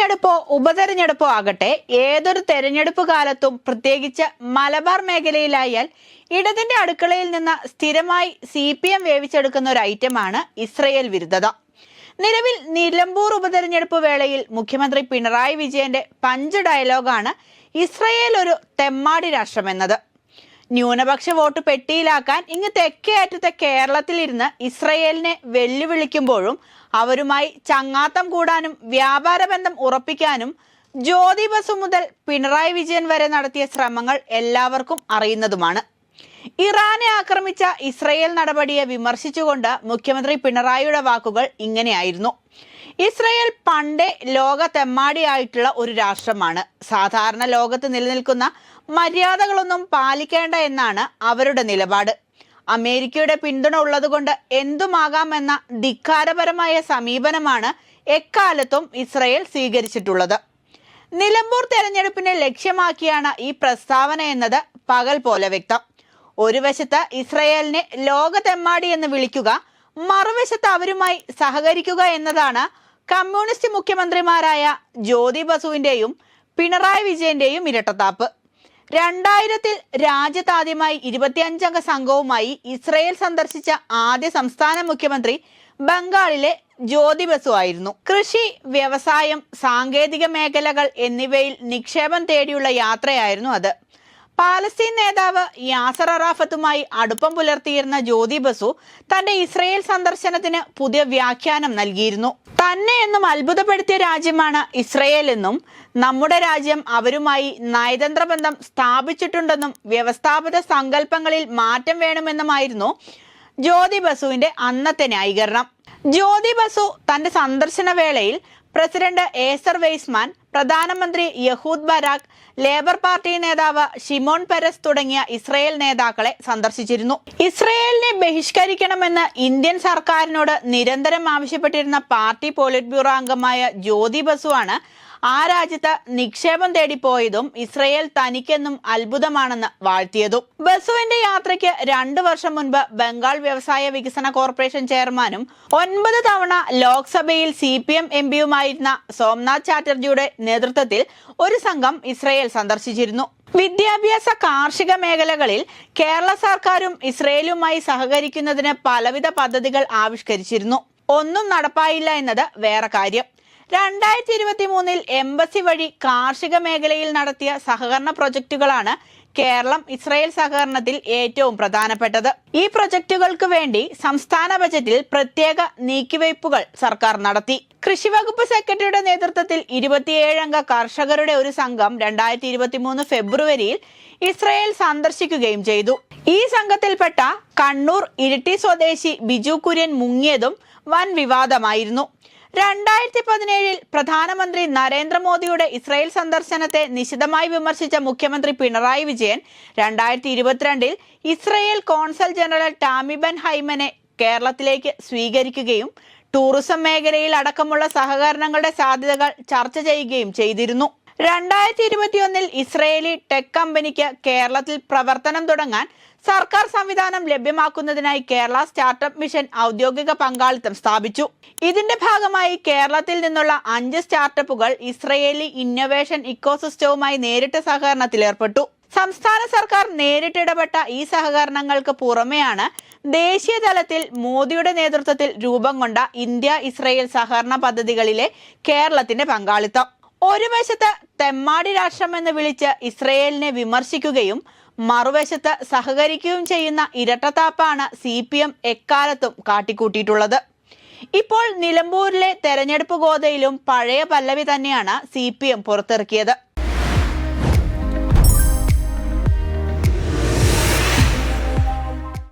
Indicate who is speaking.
Speaker 1: തെരഞ്ഞെടുപ്പോ ഉപതെരഞ്ഞെടുപ്പോ ആകട്ടെ ഏതൊരു തെരഞ്ഞെടുപ്പ് കാലത്തും പ്രത്യേകിച്ച് മലബാർ മേഖലയിലായാൽ ഇടതിന്റെ അടുക്കളയിൽ നിന്ന് സ്ഥിരമായി സി പി എം വേവിച്ചെടുക്കുന്ന ഒരു ഐറ്റമാണ് ഇസ്രയേൽ വിരുദ്ധത. നിലവിൽ നിലമ്പൂർ ഉപതെരഞ്ഞെടുപ്പ് വേളയിൽ മുഖ്യമന്ത്രി പിണറായി വിജയന്റെ പഞ്ച് ഡയലോഗാണ് ഇസ്രയേൽ ഒരു തെമ്മാടി രാഷ്ട്രമെന്നത്. ന്യൂനപക്ഷ വോട്ട് പെട്ടിയിലാക്കാൻ ഇങ്ങ് തെക്കേ അറ്റത്തെ കേരളത്തിലിരുന്ന് ഇസ്രയേലിനെ വെല്ലുവിളിക്കുമ്പോഴും അവരുമായി ചങ്ങാത്തം കൂടാനും വ്യാപാര ബന്ധം ഉറപ്പിക്കാനും ജ്യോതി ബസു മുതൽ പിണറായി വിജയൻ വരെ നടത്തിയ ശ്രമങ്ങൾ എല്ലാവർക്കും അറിയുന്നതുമാണ്. ഇറാനെ ആക്രമിച്ച ഇസ്രയേൽ നടപടിയെ വിമർശിച്ചുകൊണ്ട് മുഖ്യമന്ത്രി പിണറായിയുടെ വാക്കുകൾ ഇങ്ങനെയായിരുന്നു. ഇസ്രയേൽ പണ്ടേ ലോകത്തെമ്മാടിയായിട്ടുള്ള ഒരു രാഷ്ട്രമാണ്. സാധാരണ ലോകത്ത് നിലനിൽക്കുന്ന മര്യാദകളൊന്നും പാലിക്കേണ്ട എന്നാണ് അവരുടെ നിലപാട്. അമേരിക്കയുടെ പിന്തുണ ഉള്ളതുകൊണ്ട് എന്തുമാകാമെന്ന ധിക്കാരപരമായ സമീപനമാണ് എക്കാലത്തും ഇസ്രയേൽ സ്വീകരിച്ചിട്ടുള്ളത്. നിലമ്പൂർ തെരഞ്ഞെടുപ്പിനെ ലക്ഷ്യമാക്കിയാണ് ഈ പ്രസ്താവന എന്നത് പകൽ പോലെ വ്യക്തം. ഒരു വശത്ത് ഇസ്രയേലിനെ ലോകത്തെമ്മാടി എന്ന് വിളിക്കുക മറുവശത്ത് അവരുമായി സഹകരിക്കുക എന്നതാണ് കമ്മ്യൂണിസ്റ്റ് മുഖ്യമന്ത്രിമാരായ ജ്യോതി ബസുവിന്റെയും പിണറായി വിജയന്റെയും ഇരട്ടത്താപ്പ്. രണ്ടായിരത്തിൽ രാജ്യത്താദ്യമായി ഇരുപത്തിയഞ്ചംഗ സംഘവുമായി ഇസ്രയേൽ സന്ദർശിച്ച ആദ്യ സംസ്ഥാന മുഖ്യമന്ത്രി ബംഗാളിലെ ജ്യോതി ബസു ആയിരുന്നു. കൃഷി വ്യവസായം സാങ്കേതിക മേഖലകൾ എന്നിവയിൽ നിക്ഷേപം തേടിയുള്ള യാത്രയായിരുന്നു അത്. പാലസ്തീൻ നേതാവ് യാസർ അറാഫത്തുമായി അടുപ്പം പുലർത്തിയിരുന്ന ജ്യോതി ബസു തന്റെ ഇസ്രയേൽ സന്ദർശനത്തിന് പുതിയ വ്യാഖ്യാനം നൽകിയിരുന്നു. തന്നെ എന്നും അത്ഭുതപ്പെടുത്തിയ രാജ്യമാണ് ഇസ്രയേൽ എന്നും നമ്മുടെ രാജ്യം അവരുമായി നയതന്ത്ര ബന്ധം സ്ഥാപിച്ചിട്ടുണ്ടെന്നും വ്യവസ്ഥാപിത സങ്കല്പങ്ങളിൽ മാറ്റം വേണമെന്നുമായിരുന്നു ജ്യോതി ബസുവിന്റെ അന്നത്തെ ന്യായീകരണം. ജ്യോതി ബസു തന്റെ സന്ദർശന വേളയിൽ പ്രസിഡന്റ് ഏസർ വെയ്സ്മാൻ പ്രധാനമന്ത്രി യഹൂദ് ബരാഖ് ലേബർ പാർട്ടി നേതാവ് ഷിമോൺ പെരസ് തുടങ്ങിയ ഇസ്രയേൽ നേതാക്കളെ സന്ദർശിച്ചിരുന്നു. ഇസ്രയേലിനെ ബഹിഷ്കരിക്കണമെന്ന് ഇന്ത്യൻ സർക്കാരിനോട് നിരന്തരം ആവശ്യപ്പെട്ടിരുന്ന പാർട്ടി പോളിറ്റ് ബ്യൂറോ അംഗമായ ജ്യോതി ബസുവാണ് ആ രാജ്യത്ത് നിക്ഷേപം തേടിപ്പോയതും ഇസ്രയേൽ തനിക്കെന്നും അത്ഭുതമാണെന്ന് വാഴ്ത്തിയതും. ബസുവിന്റെ യാത്രയ്ക്ക് രണ്ടു വർഷം മുൻപ് ബംഗാൾ വ്യവസായ വികസന കോർപ്പറേഷൻ ചെയർമാനും ഒൻപത് തവണ ലോക്സഭയിൽ സി പി എം എം പിയുമായിരുന്ന സോംനാഥ് ചാറ്റർജിയുടെ നേതൃത്വത്തിൽ ഒരു സംഘം ഇസ്രയേൽ സന്ദർശിച്ചിരുന്നു. വിദ്യാഭ്യാസ കാർഷിക മേഖലകളിൽ കേരള സർക്കാരും ഇസ്രയേലുമായി സഹകരിക്കുന്നതിന് പലവിധ പദ്ധതികൾ ആവിഷ്കരിച്ചിരുന്നു. ഒന്നും നടപ്പായില്ല എന്നത് വേറെ കാര്യം. രണ്ടായിരത്തി ഇരുപത്തി മൂന്നിൽ എംബസി വഴി കാർഷിക മേഖലയിൽ നടത്തിയ സഹകരണ പ്രൊജക്ടുകളാണ് കേരളം ഇസ്രായേൽ സഹകരണത്തിൽ ഏറ്റവും പ്രധാനപ്പെട്ടത്. ഈ പ്രൊജക്ടുകൾക്ക് വേണ്ടി സംസ്ഥാന ബജറ്റിൽ പ്രത്യേക നീക്കിവയ്പ്പുകൾ സർക്കാർ നടത്തി. കൃഷിവകുപ്പ് സെക്രട്ടറിയുടെ നേതൃത്വത്തിൽ ഇരുപത്തിയേഴ് അംഗ കർഷകരുടെ ഒരു സംഘം രണ്ടായിരത്തി ഇരുപത്തി മൂന്ന് ഫെബ്രുവരിയിൽ ഇസ്രായേൽ സന്ദർശിക്കുകയും ചെയ്തു. ഈ സംഘത്തിൽപ്പെട്ട കണ്ണൂർ ഇരിട്ടി സ്വദേശി ബിജു കുര്യൻ മുങ്ങിയതും വൻ വിവാദമായിരുന്നു. രണ്ടായിരത്തി പതിനേഴിൽ പ്രധാനമന്ത്രി നരേന്ദ്രമോദിയുടെ ഇസ്രായേൽ സന്ദർശനത്തെ നിശിതമായി വിമർശിച്ച മുഖ്യമന്ത്രി പിണറായി വിജയൻ രണ്ടായിരത്തി ഇരുപത്തിരണ്ടിൽ Israel consul general Tammy Ben ഹൈമനെ കേരളത്തിലേക്ക് സ്വീകരിക്കുകയും ടൂറിസം മേഖലയിൽ അടക്കമുള്ള സഹകരണങ്ങളുടെ സാധ്യതകൾ ചർച്ച ചെയ്യുകയും ചെയ്തിരുന്നു. രണ്ടായിരത്തി ഇരുപത്തിയൊന്നിൽ ഇസ്രയേലി ടെക് കമ്പനിക്ക് കേരളത്തിൽ പ്രവർത്തനം തുടങ്ങാൻ സർക്കാർ സംവിധാനം ലഭ്യമാക്കുന്നതിനായി കേരള സ്റ്റാർട്ടപ്പ് മിഷൻ ഔദ്യോഗിക പങ്കാളിത്തം സ്ഥാപിച്ചു. ഇതിന്റെ ഭാഗമായി കേരളത്തിൽ നിന്നുള്ള അഞ്ച് സ്റ്റാർട്ടപ്പുകൾ ഇസ്രയേലി ഇന്നൊവേഷൻ ഇക്കോസിസ്റ്റവുമായി നേരിട്ട് സഹകരണത്തിൽ ഏർപ്പെട്ടു. സംസ്ഥാന സർക്കാർ നേരിട്ടിടപെട്ട ഈ സഹകരണങ്ങൾക്ക് പുറമെയാണ് ദേശീയ തലത്തിൽ മോദിയുടെ നേതൃത്വത്തിൽ രൂപം കൊണ്ട ഇന്ത്യ ഇസ്രയേൽ സഹകരണ പദ്ധതികളിലെ കേരളത്തിന്റെ പങ്കാളിത്തം. ഒരു വശത്ത് തെമ്മാടി രാഷ്ട്രം എന്ന് വിളിച്ച് ഇസ്രയേലിനെ വിമർശിക്കുകയും മറുവശത്ത് സഹകരിക്കുകയും ചെയ്യുന്ന ഇരട്ടത്താപ്പാണ് സി പി എം എക്കാലത്തും കാട്ടിക്കൂട്ടിയിട്ടുള്ളത്. ഇപ്പോൾ നിലമ്പൂരിലെ തെരഞ്ഞെടുപ്പ് ഗോതയിലും പഴയ പല്ലവി തന്നെയാണ് സി പി എം പുറത്തിറക്കിയത്.